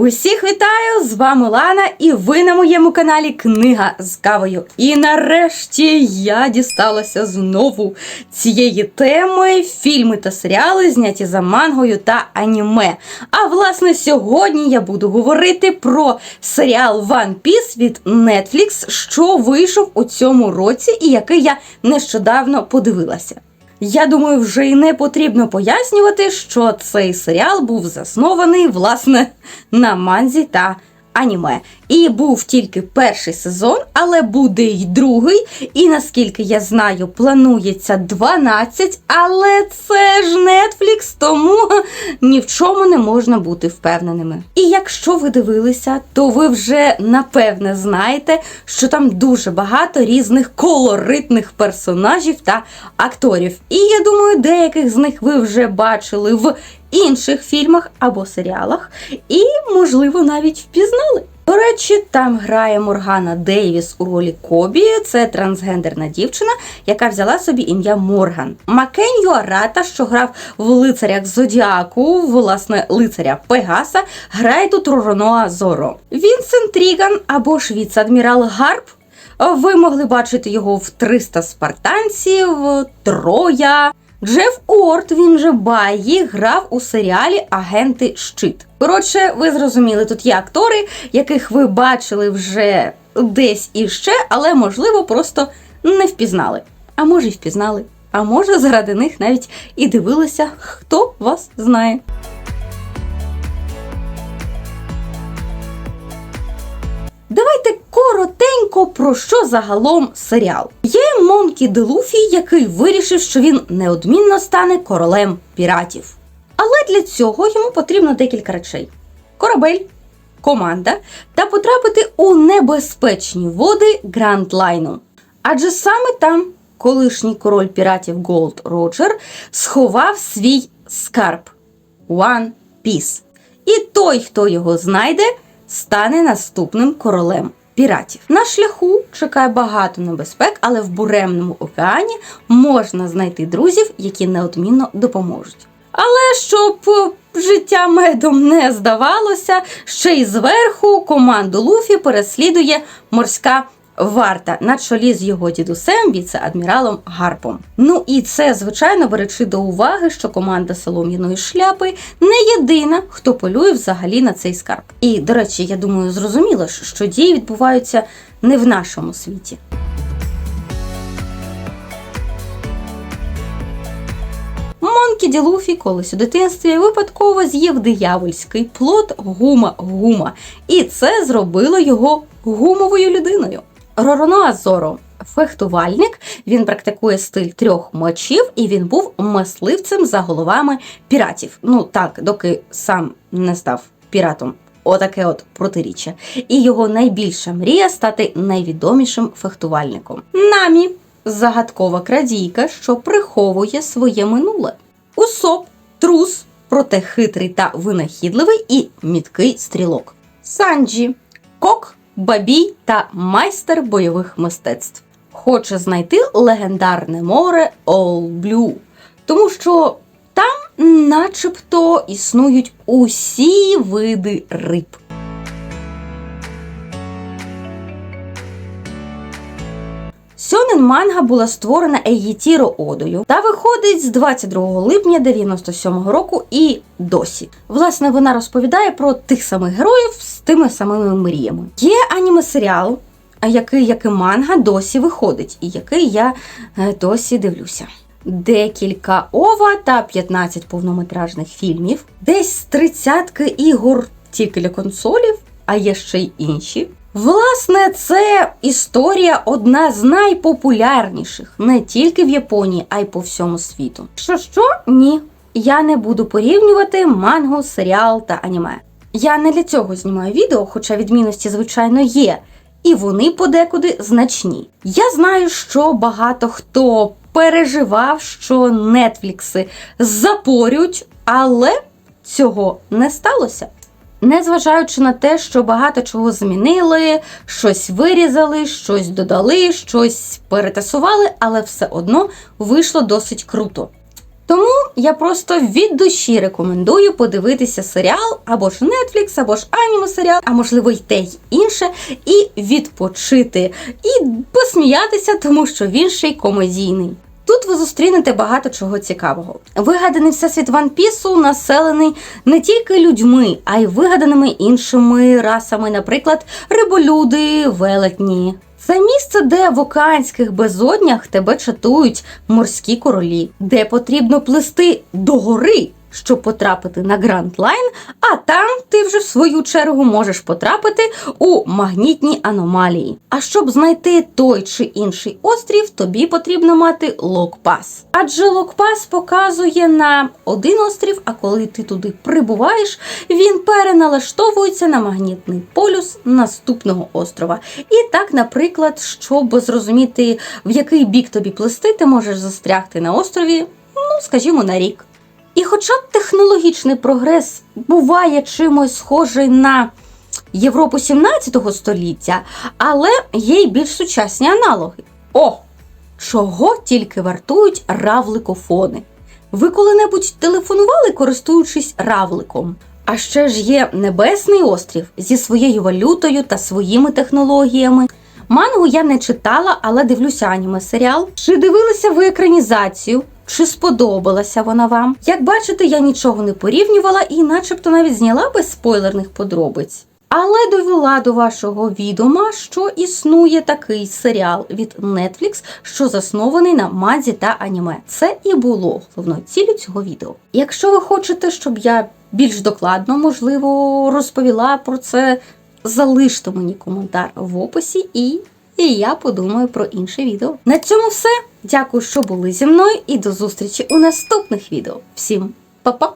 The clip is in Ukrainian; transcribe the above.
Усіх вітаю! З вами Лана, і ви на моєму каналі Книга з кавою. І нарешті я дісталася знову цієї теми фільми та серіали, зняті за мангою та аніме. А власне сьогодні я буду говорити про серіал One Piece від Netflix, що вийшов у цьому році, і який я нещодавно подивилася. Я думаю, вже й не потрібно пояснювати, що цей серіал був заснований власне на манзі та аніме. І був тільки перший сезон, але буде й другий. І наскільки я знаю, планується 12, але це ж Netflix, тому ні в чому не можна бути впевненими. І якщо ви дивилися, то ви вже напевне знаєте, що там дуже багато різних колоритних персонажів та акторів. І я думаю, деяких з них ви вже бачили в інших фільмах або серіалах, і, можливо, навіть впізнали. До речі, там грає Моргана Дейвіс у ролі Кобі. Це трансгендерна дівчина, яка взяла собі ім'я Морган. Макен Юарата, що грав в лицарях Зодіаку, власне, лицаря Пегаса, грає тут Ророноа Зоро. Вінсент Тріган або ж віце-адмірал Гарп. Ви могли бачити його в 300 спартанців, Троя. Джеф Уорд, він же Байї, грав у серіалі Агенти Щит. Коротше, ви зрозуміли, тут є актори, яких ви бачили вже десь іще, але можливо просто не впізнали. А може, й впізнали. А може, заради них навіть і дивилися, хто вас знає. Давайте коротенько про що загалом серіал. Є Де Луфі, який вирішив, що він неодмінно стане королем піратів. Але для цього йому потрібно декілька речей: корабель, команда та потрапити у небезпечні води Гранд Лайну. Адже саме там колишній король піратів Голд Роджер сховав свій скарб One Piece. І той, хто його знайде, стане наступним королем піратів. На шляху чекає багато небезпек, але в буремному океані можна знайти друзів, які неодмінно допоможуть. Але щоб життя медом не здавалося, ще й зверху команду Луфі переслідує морська варта на чолі з його дідусем, віце-адміралом Гарпом. Ну і це, звичайно, беручи до уваги, що команда солом'яної шляпи не єдина, хто полює взагалі на цей скарб. І, до речі, я думаю, зрозуміло, що дії відбуваються не в нашому світі. Монкі Ді колись у дитинстві випадково з'їв диявольський плод гума гума, і це зробило його гумовою людиною. Ророноа Зоро фехтувальник, він практикує стиль трьох мечів, і він був мисливцем за головами піратів. Ну так, доки сам не став піратом. Отаке от протиріччя. І його найбільша мрія стати найвідомішим фехтувальником. Намі загадкова крадійка, що приховує своє минуле. Усоп, трус, проте хитрий та винахідливий і міткий стрілок. Санджі, кок, бабій та майстер бойових мистецтв. Хоче знайти легендарне море All Blue, тому що там, начебто, існують усі види риб. Сьонен манга була створена Ейгітіро Одою та виходить з 22 липня 97 року і досі. Власне, вона розповідає про тих самих героїв з тими самими мріями. Є аніме серіал, який, як і манга, досі виходить, і який я е, досі дивлюся. Декілька ова та 15 повнометражних фільмів, десь 30 ігор тільки для консолів, а є ще й інші. Власне, це історія одна з найпопулярніших не тільки в Японії, а й по всьому світу. Що що? Ні. Я не буду порівнювати мангу, серіал та аніме. Я не для цього знімаю відео, хоча відмінності, звичайно, є, і вони подекуди значні. Я знаю, що багато хто переживав, що нетфлікси запорють, але цього не сталося. Незважаючи на те, що багато чого змінили, щось вирізали, щось додали, щось перетасували, але все одно вийшло досить круто. Тому я просто від душі рекомендую подивитися серіал або ж Netflix, або ж аніме серіал, а можливо й те й інше, і відпочити, і посміятися, тому що він ще й комедійний. Тут ви зустрінете багато чого цікавого. Вигаданий всесвіт Ван Пісу населений не тільки людьми, а й вигаданими іншими расами, наприклад, риболюди, велетні. Це місце, де в океанських безоднях тебе чатують морські королі, де потрібно плисти до гори, щоб потрапити на Гранд Лайн, а там ти вже в свою чергу можеш потрапити у магнітні аномалії. А щоб знайти той чи інший острів, тобі потрібно мати локпас. Адже локпас показує на один острів, а коли ти туди прибуваєш, він переналаштовується на магнітний полюс наступного острова. І так, наприклад, щоб зрозуміти, в який бік тобі плисти, ти можеш застрягти на острові, ну скажімо, на рік. І хоча технологічний прогрес буває чимось схожий на Європу 17 століття, але є й більш сучасні аналоги. О! Чого тільки вартують равликофони? Ви коли-небудь телефонували, користуючись равликом? А ще ж є Небесний острів зі своєю валютою та своїми технологіями. Мангу я не читала, але дивлюся аніме серіал. Чи дивилися ви екранізацію? Чи сподобалася вона вам? Як бачите, я нічого не порівнювала і, начебто, навіть зняла без спойлерних подробиць. Але довела до вашого відома, що існує такий серіал від Netflix, що заснований на мадзі та аніме. Це і було головною ціллю цього відео. Якщо ви хочете, щоб я більш докладно, можливо, розповіла про це, залиште мені коментар в описі. І я подумаю про інше відео. На цьому все. Дякую, що були зі мною, і до зустрічі у наступних відео. Всім па-па!